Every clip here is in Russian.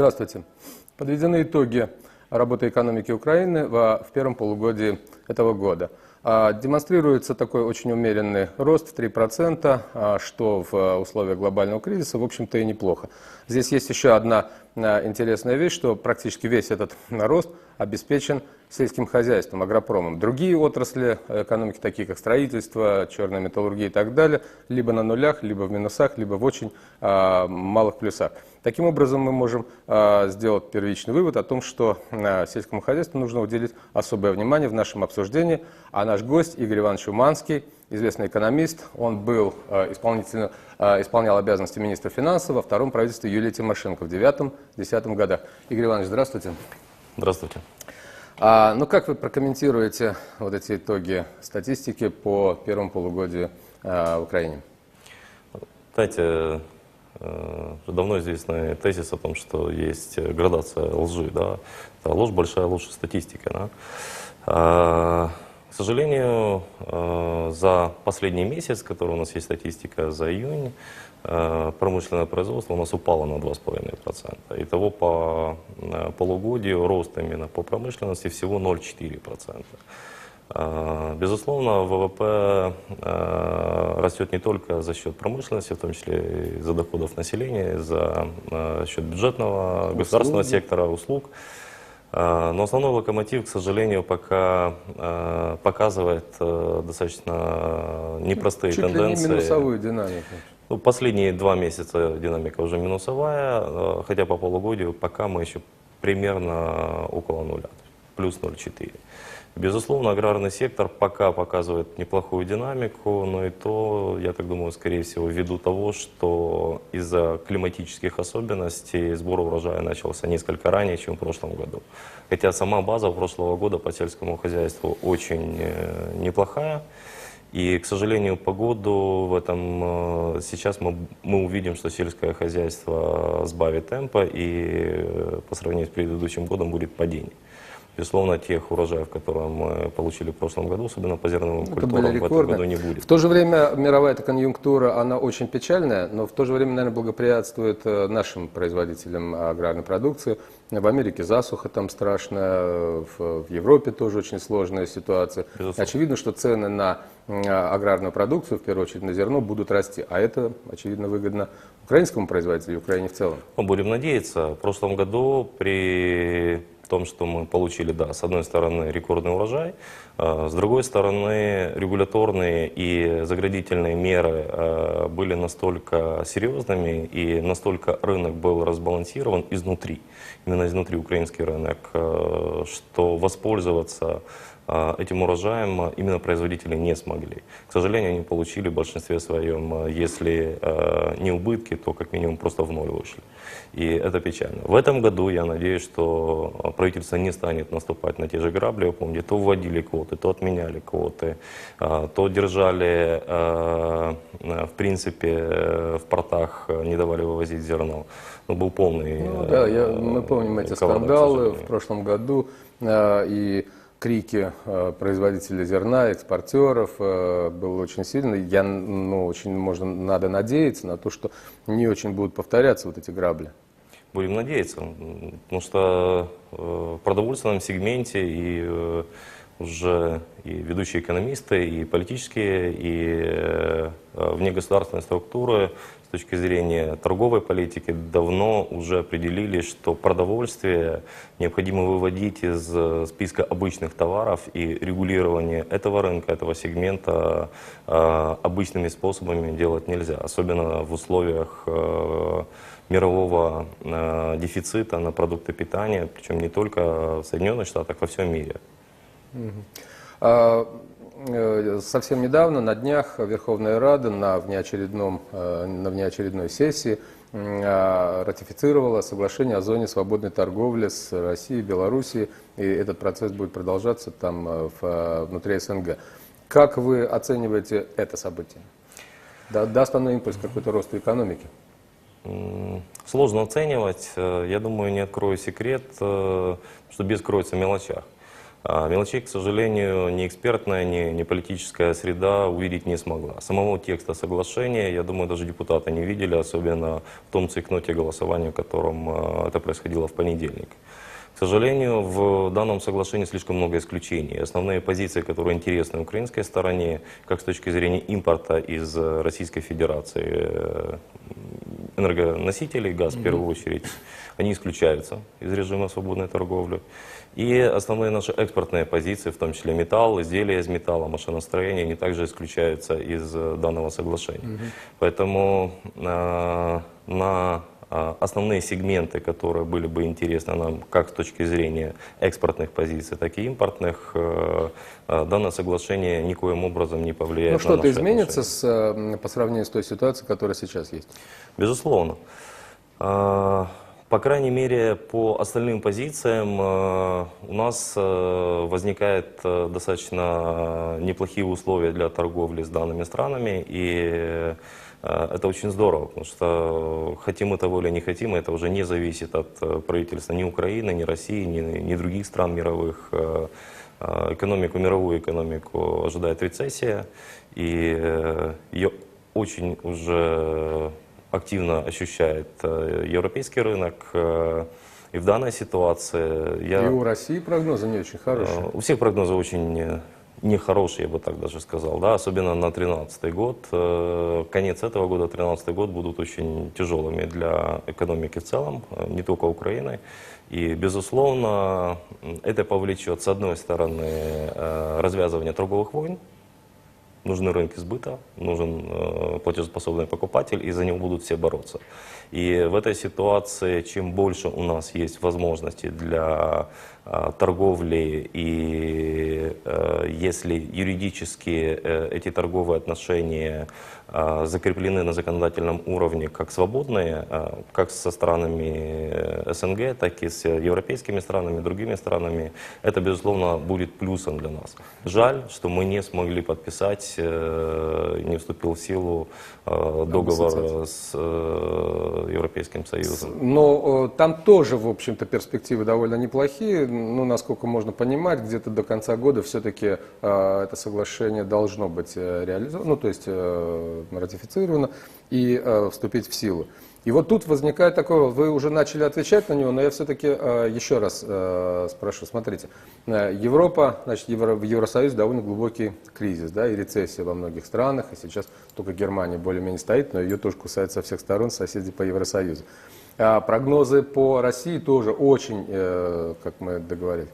Здравствуйте. Подведены итоги работы экономики Украины в первом полугодии этого года. А, демонстрируется такой очень умеренный рост в 3%, а, что в условиях глобального кризиса, в общем-то, и неплохо. Здесь есть еще одна интересная вещь, что практически весь этот рост обеспечен сельским хозяйством, агропромом. Другие отрасли экономики, такие как строительство, черная металлургия и так далее, либо на нулях, либо в минусах, либо в очень э, малых плюсах. Таким образом, мы можем э, сделать первичный вывод о том, что э, сельскому хозяйству нужно уделить особое внимание в нашем обсуждении. А наш гость Игорь Иванович Уманский, известный экономист, он был э, исполнительно, э, исполнял обязанности министра финансов во втором правительстве Юлии Тимошенко в 9-10 годах. Игорь Иванович, здравствуйте. Здравствуйте. А, ну как вы прокомментируете вот эти итоги статистики по первому полугодию а, в Украине? Знаете, э, давно известный тезис о том, что есть градация лжи. Да? Да, ложь большая, лучше статистика. Да? К сожалению, э, за последний месяц, который у нас есть статистика за июнь, Э, промышленное производство у нас упало на 2,5%. Итого по э, полугодию рост именно по промышленности всего 0,4%. Э, безусловно, ВВП растет не только за счет промышленности, в том числе и за доходов населения, за счет бюджетного, услуг, государственного сектора, услуг. Но основной локомотив, к сожалению, пока показывает достаточно непростые Чуть тенденции. Ли не минусовую динамику. Ну, последние два месяца динамика уже минусовая, э, хотя по полугодию пока мы еще примерно около нуля, плюс 0,4. Безусловно, аграрный сектор пока показывает неплохую динамику, но и то, я так думаю, скорее всего, ввиду того, что из-за климатических особенностей сбор урожая начался несколько ранее, чем в прошлом году. Хотя сама база прошлого года по сельскому хозяйству очень э, неплохая. И, к сожалению, погоду в этом э, сейчас мы, мы увидим, что сельское хозяйство сбавит темпа и э, по сравнению с предыдущим годом будет падение. Безусловно, тех урожаев, которые мы получили в прошлом году, особенно по зерновым Это культурам, в этом году не будет. В то же время мировая эта конъюнктура, она очень печальная, но в то же время, наверное, благоприятствует э, нашим производителям аграрной продукции. В Америке засуха там страшная, в, в Европе тоже очень сложная ситуация. Безусловно. Очевидно, что цены на аграрную продукцию, в первую очередь на зерно, будут расти. А это, очевидно, выгодно украинскому производителю и Украине в целом. Мы будем надеяться. В прошлом году при том, что мы получили, да, с одной стороны рекордный урожай, а, с другой стороны регуляторные и заградительные меры а, были настолько серьезными и настолько рынок был разбалансирован изнутри, именно изнутри украинский рынок, а, что воспользоваться этим урожаем а, именно производители не смогли. К сожалению, они получили в большинстве своем, а, если не убытки, то как минимум просто в ноль вышли. И это печально. В этом году я надеюсь, что правительство не станет наступать на те же грабли. Вы помните, то вводили квоты, то отменяли квоты, то держали, в принципе, в портах, не давали вывозить зерно. Ну, был полный... Ну, да, я, мы помним эти скандалы в прошлом году. И крики э, производителей зерна, экспортеров э, был очень сильный. Я, ну, очень можно, надо надеяться на то, что не очень будут повторяться вот эти грабли. Будем надеяться, потому что э, в продовольственном сегменте и уже и ведущие экономисты, и политические, и внегосударственные структуры с точки зрения торговой политики давно уже определили, что продовольствие необходимо выводить из э, списка обычных товаров и регулирование этого рынка, этого сегмента э, обычными способами делать нельзя, особенно в условиях э, мирового дефицита на продукты питания, причем не только в Соединенных Штатах, а во всем мире. Э, совсем недавно, на днях, Верховная Рада на, внеочередном, э, на внеочередной сессии э, ратифицировала соглашение о зоне свободной торговли с Россией, Белоруссией, и этот процесс будет продолжаться там внутри СНГ. Как вы оцениваете это событие? Даст оно импульс какой-то росту экономики? Сложно оценивать. Я думаю, не открою секрет, что без кроется в мелочах. А Мелочей, к сожалению, ни экспертная, ни, ни политическая среда увидеть не смогла. Самого текста соглашения, я думаю, даже депутаты не видели, особенно в том цикноте голосования, в котором э, это происходило в понедельник. К сожалению, в данном соглашении слишком много исключений. Основные позиции, которые интересны украинской стороне, как с точки зрения импорта из Российской Федерации э, энергоносителей, газ в первую очередь, они исключаются из режима свободной торговли. И основные наши экспортные позиции, в том числе металл, изделия из металла, машиностроение, они также исключаются из э, данного соглашения. Поэтому э, на основные сегменты, которые были бы интересны нам как с точки зрения экспортных позиций, так и импортных, э, э, данное соглашение никоим образом не повлияет Ну, на что-то наши изменится с, э, по сравнению с той ситуацией, которая сейчас есть? Безусловно. А, По крайней мере, по остальным позициям э, у нас э, возникают э, достаточно неплохие условия для торговли с данными странами, и это очень здорово, потому что хотим мы того или не хотим, это уже не зависит от э, правительства ни Украины, ни России, ни, ни других стран мировых. Э, э, Экономику, мировую экономику ожидает рецессия, и э, ее очень уже активно ощущает э, европейский рынок. э, И в данной ситуации я... И у России прогнозы не очень хорошие. Э, У всех прогнозы очень нехорошие, я бы так даже сказал, да, особенно на 2013 год. Э, Конец этого года, 2013 год будут очень тяжелыми для экономики в целом, э, не только Украины. И, безусловно, это повлечет, с одной стороны, э, развязывание торговых войн, нужны рынки сбыта, нужен платежеспособный покупатель, и за него будут все бороться. И в этой ситуации, чем больше у нас есть возможностей для торговли, и э, если юридически э, эти торговые отношения э, закреплены на законодательном уровне как свободные, э, как со странами э, СНГ, так и с европейскими странами, другими странами, это, безусловно, будет плюсом для нас. Жаль, что мы не смогли подписать, э, не вступил в силу э, договор с э, Европейским Союзом. Но э, там тоже, в общем-то, перспективы довольно неплохие. Ну, насколько можно понимать, где-то до конца года все-таки это соглашение должно быть э, реализовано, ну, то есть э, ратифицировано и э, вступить в силу. И вот тут возникает такое, вы уже начали отвечать на него, но я все-таки еще раз э, спрошу. Смотрите, э, Европа, значит, Евро, в Евросоюзе довольно глубокий кризис, да, и рецессия во многих странах, и сейчас только Германия более-менее стоит, но ее тоже кусает со всех сторон соседи по Евросоюзу. А прогнозы по России тоже очень, э, как мы договорились.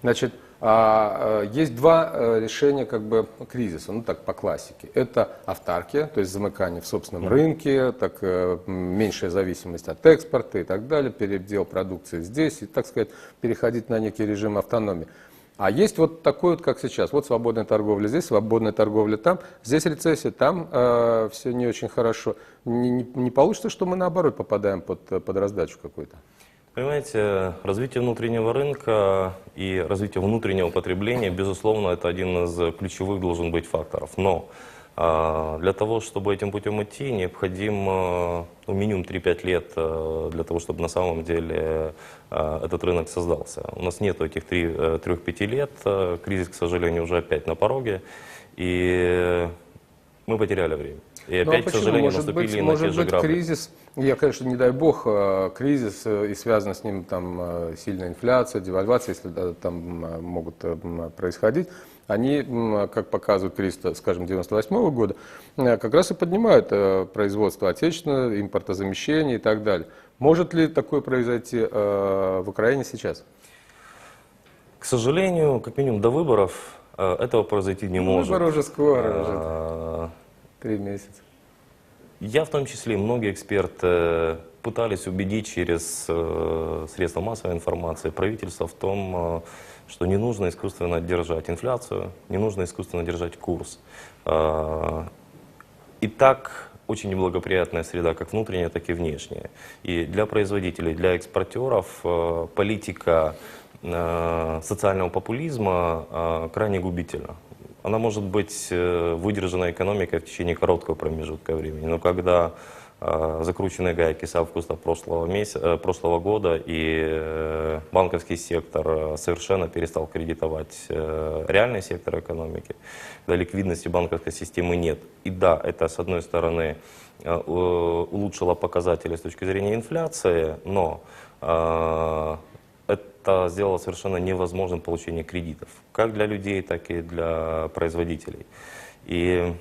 Значит, а, э, есть два э, решения как бы кризиса, ну так по классике. Это автаркия, то есть замыкание в собственном рынке, так меньшая зависимость от экспорта и так далее, передел продукции здесь и, так сказать, переходить на некий режим автономии. А есть вот такой вот, как сейчас. Вот свободная торговля здесь, свободная торговля там. Здесь рецессия, там э, все не очень хорошо. Не, не- не получится, что мы наоборот попадаем под, под раздачу какую-то? Понимаете, развитие внутреннего рынка и развитие внутреннего потребления, безусловно, это один из ключевых должен быть факторов. Но а, для того, чтобы этим путем идти, необходимо ну, минимум 3-5 лет э, для того, чтобы на самом деле этот рынок создался. У нас нет этих 3-5 лет, э, кризис, к сожалению, уже опять на пороге, и мы потеряли время. И Ну, а опять, к почему? сожалению, может наступили быть, на те может же быть грабли. кризис, я, конечно, не дай бог, э, кризис э, и связана с ним там э, сильная инфляция, девальвация, если да, там могут происходить, они, как показывает кризис, скажем, 98 года, э, как раз и поднимают производство отечественного, импортозамещение и так далее. Может ли такое произойти в Украине сейчас? К сожалению, как минимум до выборов этого произойти не может. Выборы уже скоро, А, три месяца. Я в том числе многие эксперты пытались убедить через э, средства массовой информации правительство в том, э, что не нужно искусственно держать инфляцию, не нужно искусственно держать курс. Э, И так очень неблагоприятная среда, как внутренняя, так и внешняя. И для производителей, для экспортеров э, политика э, социального популизма э, крайне губительна. Она может быть э, выдержана экономикой в течение короткого промежутка времени, но когда э, закрученные гайки с августа прошлого, месяца, прошлого года, и э, банковский сектор э, совершенно перестал кредитовать э, реальный сектор экономики, когда ликвидности банковской системы нет. И да, это, с одной стороны, э, улучшило показатели с точки зрения инфляции, но э, сделало совершенно невозможным получение кредитов, как для людей, так и для производителей. И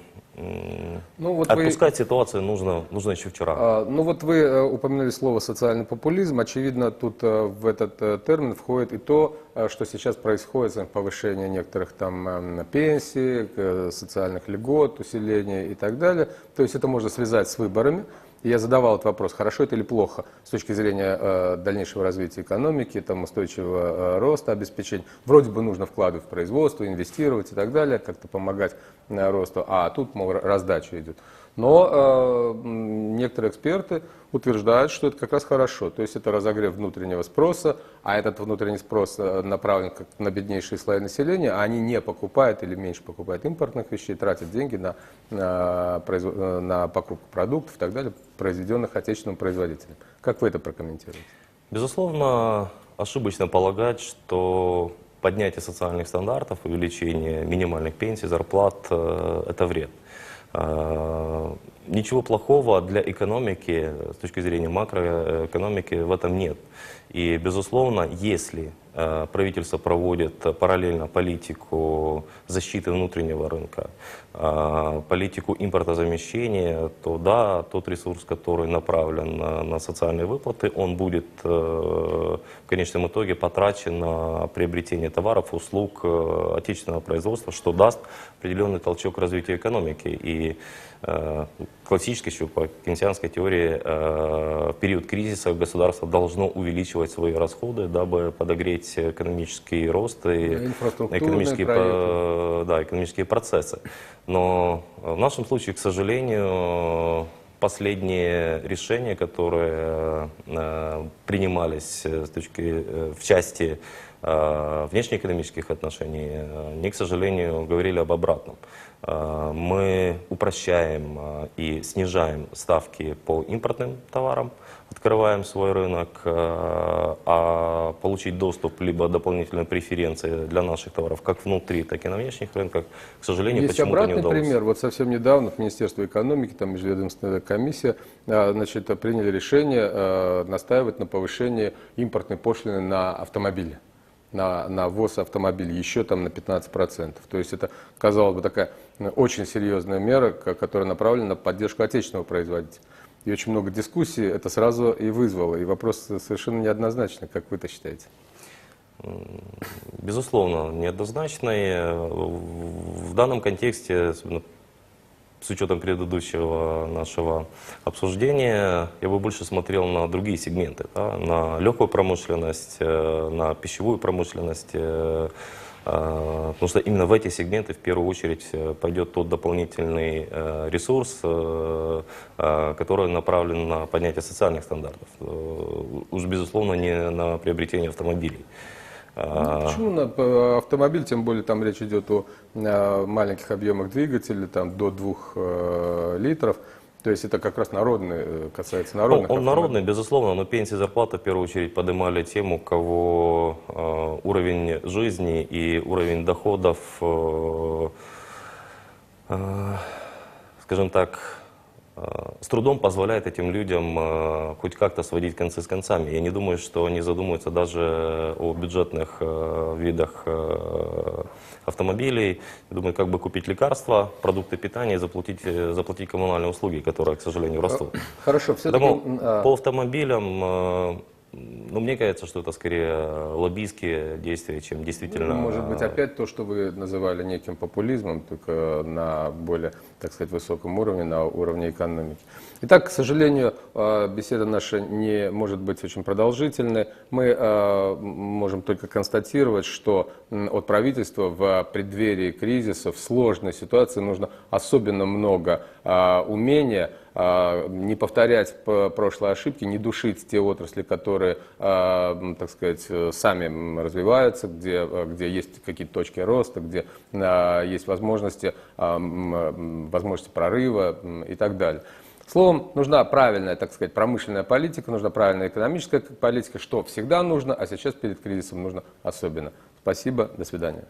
Ну, вот вы- отпускать ситуацию нужно, нужно еще вчера. А, Ну вот вы э, упомянули слово социальный популизм. Очевидно, тут э, в этот э, термин входит и то, э, что сейчас происходит э, повышение некоторых там эм, пенсий, э, социальных льгот, усиление и так далее. То есть это можно связать с выборами. Я задавал этот вопрос, хорошо это или плохо с точки зрения э, дальнейшего развития экономики, там, устойчивого э, роста, обеспечения. Вроде бы нужно вкладывать в производство, инвестировать и так далее, как-то помогать э, росту, а тут, мол, раздача идет. Но э, некоторые эксперты утверждают, что это как раз хорошо. То есть это разогрев внутреннего спроса, а этот внутренний спрос э, направлен как на беднейшие слои населения, а они не покупают или меньше покупают импортных вещей, тратят деньги на, на, э, на покупку продуктов и так далее, произведенных отечественным производителем. Как вы это прокомментируете? Безусловно, ошибочно полагать, что поднятие социальных стандартов, увеличение минимальных пенсий, зарплат э, – это вред. uh, Ничего плохого для экономики с точки зрения макроэкономики в этом нет. И, безусловно, если э, правительство проводит параллельно политику защиты внутреннего рынка, э, политику импортозамещения, то да, тот ресурс, который направлен на, социальные выплаты, он будет э, в конечном итоге потрачен на приобретение товаров, услуг э, отечественного производства, что даст определенный толчок развитию экономики. И э, классической еще по кейнсианской теории э, в период кризиса государство должно увеличивать свои расходы, дабы подогреть экономический рост и экономические, по- да, экономические процессы. Но в нашем случае, к сожалению, последние решения, которые э, принимались э, с точки, э, в части э, внешнеэкономических отношений, э, они, к сожалению, говорили об обратном. Э, Мы упрощаем э, и снижаем ставки по импортным товарам, открываем свой рынок, э, а получить доступ либо дополнительные преференции для наших товаров как внутри, так и на внешних рынках, к сожалению, Есть почему-то не обратный удалось. пример. Вот совсем недавно в Министерстве экономики, там межведомственная комиссия, значит, приняли решение э, настаивать на повышении импортной пошлины на автомобили на, на ввоз автомобилей еще там на 15%. То есть это, казалось бы, такая э, очень серьезная мера, ко- которая направлена на поддержку отечественного производителя. И очень много дискуссий это сразу и вызвало. И вопрос совершенно неоднозначный, как вы это считаете. Безусловно, неоднозначный. В данном контексте, особенно с учетом предыдущего нашего обсуждения, я бы больше смотрел на другие сегменты, да, на легкую промышленность, э, на пищевую промышленность, э, э, потому что именно в эти сегменты в первую очередь пойдет тот дополнительный ресурс, который направлен на поднятие социальных стандартов, уж безусловно не на приобретение автомобилей. А, Почему на п- автомобиль, тем более там речь идет о э, маленьких объемах двигателя, там до 2 литров, то есть это как раз народный, э, касается народных он автомобилей. народный, безусловно, но пенсии зарплата в первую очередь поднимали тем, у кого э, уровень жизни и уровень доходов, э, э, скажем так, э, с трудом позволяет этим людям э, хоть как-то сводить концы с концами. Я не думаю, что они задумаются даже о бюджетных э, видах э, автомобилей. Я думаю, как бы купить лекарства, продукты питания и заплатить, заплатить коммунальные услуги, которые, к сожалению, растут. Хорошо, все-таки... Поэтому по автомобилям, ну, мне кажется, что это скорее лоббистские действия, чем действительно... Может быть, опять то, что вы называли неким популизмом, только на более, так сказать, высоком уровне, на уровне экономики. Итак, к сожалению, э, беседа наша не может быть очень продолжительной. Мы э, можем только констатировать, что от правительства в преддверии кризиса, в сложной ситуации нужно особенно много э, умения не повторять прошлые ошибки, не душить те отрасли, которые, а, так сказать, э, сами развиваются, где, э, где есть какие-то точки роста, где а, есть возможности, а, возможности прорыва и так далее. Словом, нужна правильная, так сказать, промышленная политика, нужна правильная экономическая политика, что всегда нужно, а сейчас перед кризисом нужно особенно. Спасибо, до свидания.